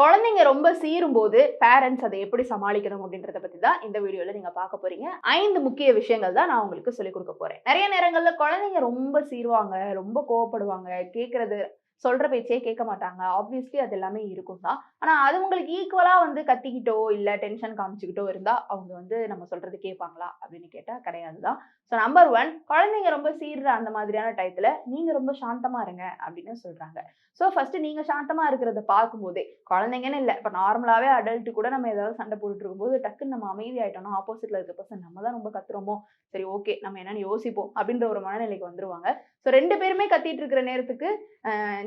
குழந்தைங்க ரொம்ப சீரும் போது பேரண்ட்ஸ் அதை எப்படி சமாளிக்கணும் அப்படின்றத பத்தி தான் இந்த வீடியோல நீங்க பார்க்க போறீங்க. ஐந்து முக்கிய விஷயங்கள் தான் நான் உங்களுக்கு சொல்லிக் கொடுக்க போறேன். நிறைய நேரங்கள்ல குழந்தைங்க ரொம்ப சீருவாங்க ரொம்ப கோவப்படுவாங்க கேட்கறது சொல்ற பேச்சே கேட்க மாட்டாங்க. ஆப்வியஸ்லி அது எல்லாமே இருக்கும் தான் ஆனா அது உங்களுக்கு ஈக்குவலா வந்து கத்திக்கிட்டோ இல்ல டென்ஷன் காமிச்சுக்கிட்டோ இருந்தா அவங்க வந்து நம்ம சொல்றது கேட்பாங்களா? அப்படின்னு கேட்டா கிடையாது தான் ஸோ நம்பர் ஒன் குழந்தைங்க ரொம்ப சீர்ற அந்த மாதிரியான டயத்துல நீங்க ரொம்ப சாந்தமா இருங்க அப்படின்னு சொல்றாங்க. ஸோ ஃபர்ஸ்ட் நீங்க சாந்தமா இருக்கிறத பார்க்கும்போதே குழந்தைங்கன்னு இல்லை இப்போ நார்மலாவே அடல்ட்டு கூட நம்ம ஏதாவது சண்டை போட்டுட்டு இருக்கும்போது டக்குன்னு நம்ம அமைதி ஆயிட்டோம்னா ஆப்போசிட்ல இருக்க பர்சன் நம்ம தான் ரொம்ப கத்துறோமோ? சரி ஓகே நம்ம என்னன்னு யோசிப்போம் அப்படின்ற ஒரு மனநிலைக்கு வந்துருவாங்க. ஸோ ரெண்டு பேருமே கத்திட்டு இருக்கிற நேரத்துக்கு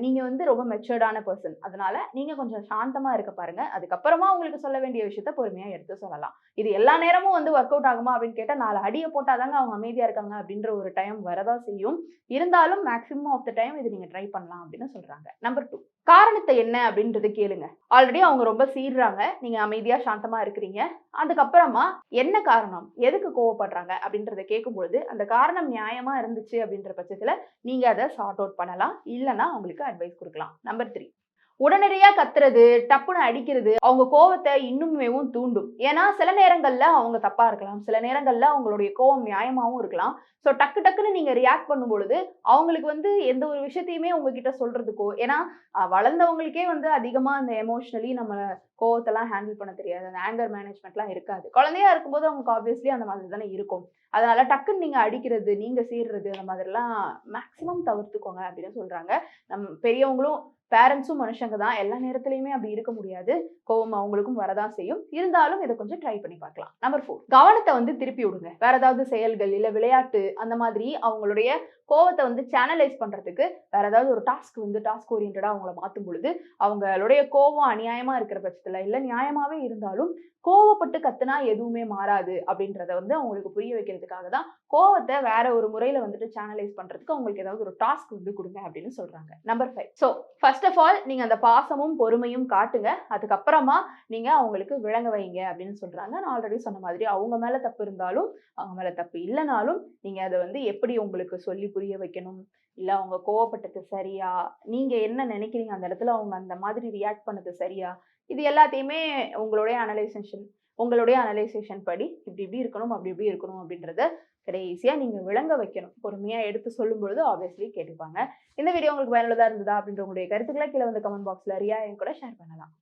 நீங்கள் நீங்க வந்து ரொம்ப மெச்சூர்டான பர்சன் அதனால நீங்க கொஞ்சம் சாந்தமா இருக்க பாருங்க. அதுக்கப்புறமா உங்களுக்கு சொல்ல வேண்டிய விஷயத்த பொறுமையா எடுத்து சொல்லலாம். இது எல்லா நேரமும் வந்து ஒர்க் அவுட் ஆகுமா அப்படின்னு கேட்டால் நாலு அடியை போட்டாதாங்க அவங்க அமைதியா இருக்காங்க அப்படின்ற ஒரு டைம் வரதா செய்யும். இருந்தாலும் மேக்ஸிமம் ஆஃப் த டைம் இது நீங்க ட்ரை பண்ணலாம் அப்படின்னு சொல்றாங்க. நம்பர் டூ காரணத்தை என்ன அப்படின்றது கேளுங்க. ஆல்ரெடி அவங்க ரொம்ப சீர்றாங்க. நீங்க அமைதியா சாந்தமா இருக்கிறீங்க. அதுக்கப்புறமா என்ன காரணம்? எதுக்கு கோவப்படுறாங்க? அப்படின்றத கேட்கும்பொழுது அந்த காரணம் நியாயமா இருந்துச்சு அப்படின்ற பட்சத்துல நீங்க அதை சார்ட் அவுட் பண்ணலாம். இல்லைன்னா அவங்களுக்கு அட்வைஸ் கொடுக்கலாம். நம்பர் த்ரீ உடனடியா கத்துறது டப்புன்னு அடிக்கிறது அவங்க கோவத்தை இன்னுமேவும் தூண்டும். ஏன்னா சில நேரங்கள்ல அவங்க தப்பா இருக்கலாம். சில நேரங்கள்ல அவங்களுடைய கோவம் நியாயமாகவும் இருக்கலாம். ஸோ டக்கு டக்குன்னு நீங்க ரியாக்ட் பண்ணும் பொழுது அவங்களுக்கு வந்து எந்த ஒரு விஷயத்தையுமே உங்ககிட்ட சொல்றதுக்கோ ஏன்னா வளர்ந்தவங்களுக்கே வந்து அதிகமா அந்த எமோஷ்னலி நம்ம கோவத்தெல்லாம் ஹேண்டில் பண்ண தெரியாது. அந்த ஆங்கர் மேனேஜ்மெண்ட்லாம் இருக்காது. குழந்தையா இருக்கும்போது அவங்களுக்கு ஆப்வியஸ்லி அந்த மாதிரி தானே இருக்கும். அதனால டக்குன்னு நீங்க அடிக்கிறது நீங்க சீர்றது அந்த மாதிரிலாம் மேக்ஸிமம் தவிர்த்துக்கோங்க அப்படின்னு சொல்றாங்க. நம்ம பெரியவங்களும் பேரண்ட்ஸும் மனுஷங்க தான். எல்லா நேரத்துலையுமே அப்படி இருக்க முடியாது. கோவம் அவங்களுக்கும் வரதான் செய்யும். இருந்தாலும் இதை கொஞ்சம் ட்ரை பண்ணி பார்க்கலாம். நம்பர் ஃபோர் கவனத்தை வந்து திருப்பி விடுங்க. வேற ஏதாவது செயல்கள் இல்ல விளையாட்டு அந்த மாதிரி அவங்களுடைய கோவத்தை வந்து சேனலைஸ் பண்றதுக்கு வேற ஏதாவது ஒரு டாஸ்க் வந்து டாஸ்க் ஓரியன்டா அவங்கள மாத்தும் பொழுது அவங்களுடைய கோவம் அநியாயமா இருக்கிற பட்சத்துல இல்ல நியாயமாவே இருந்தாலும் கோவப்பட்டு கத்துனா எதுவுமே மாறாது அப்படின்றத வந்து அவங்களுக்கு புரிய வைக்கிறதுக்காக தான் கோவத்தை வேற ஒரு முறையில வந்துட்டு சேனலைஸ் பண்றதுக்கு அவங்களுக்கு ஏதாவது ஒரு டாஸ்க் வந்து கொடுங்க அப்படின்னு சொல்றாங்க. Number five so first of all நீங்கள் அந்த பாசமும் பொறுமையும் காட்டுங்க. அதுக்கப்புறமா நீங்கள் அவங்களுக்கு விளங்க வைங்க அப்படின்னு சொல்கிறாங்க நான் ஆல்ரெடி சொன்ன மாதிரி அவங்க மேலே தப்பு இருந்தாலும் அவங்க மேல தப்பு இல்லைனாலும் நீங்கள் அதை வந்து எப்படி உங்களுக்கு சொல்லி புரிய வைக்கணும்? இல்லை அவங்க கோவப்பட்டது சரியா? நீங்கள் என்ன நினைக்கிறீங்க? அந்த இடத்துல அவங்க அந்த மாதிரி ரியாக்ட் பண்ணது சரியா? இது எல்லாத்தையுமே உங்களுடைய அனலைசேஷன் உங்களுடைய அனலைசேஷன் படி இப்படி இப்படி இருக்கணும் அப்படி இப்படி இருக்கணும் அப்படின்றத கடைசியா நீங்க விளங்க வைக்கணும். பொறுமையா எடுத்து சொல்லும்பொழுது ஆப்வியஸ்லி கேட்டுப்பாங்க. இந்த வீடியோ உங்களுக்கு பயனுள்ளதாக இருந்ததா அப்படின்ற உங்களுடைய கருத்துக்களை கீழே வந்து கமெண்ட் பாக்ஸ்ல ரியா என் கூட ஷேர் பண்ணலாம்.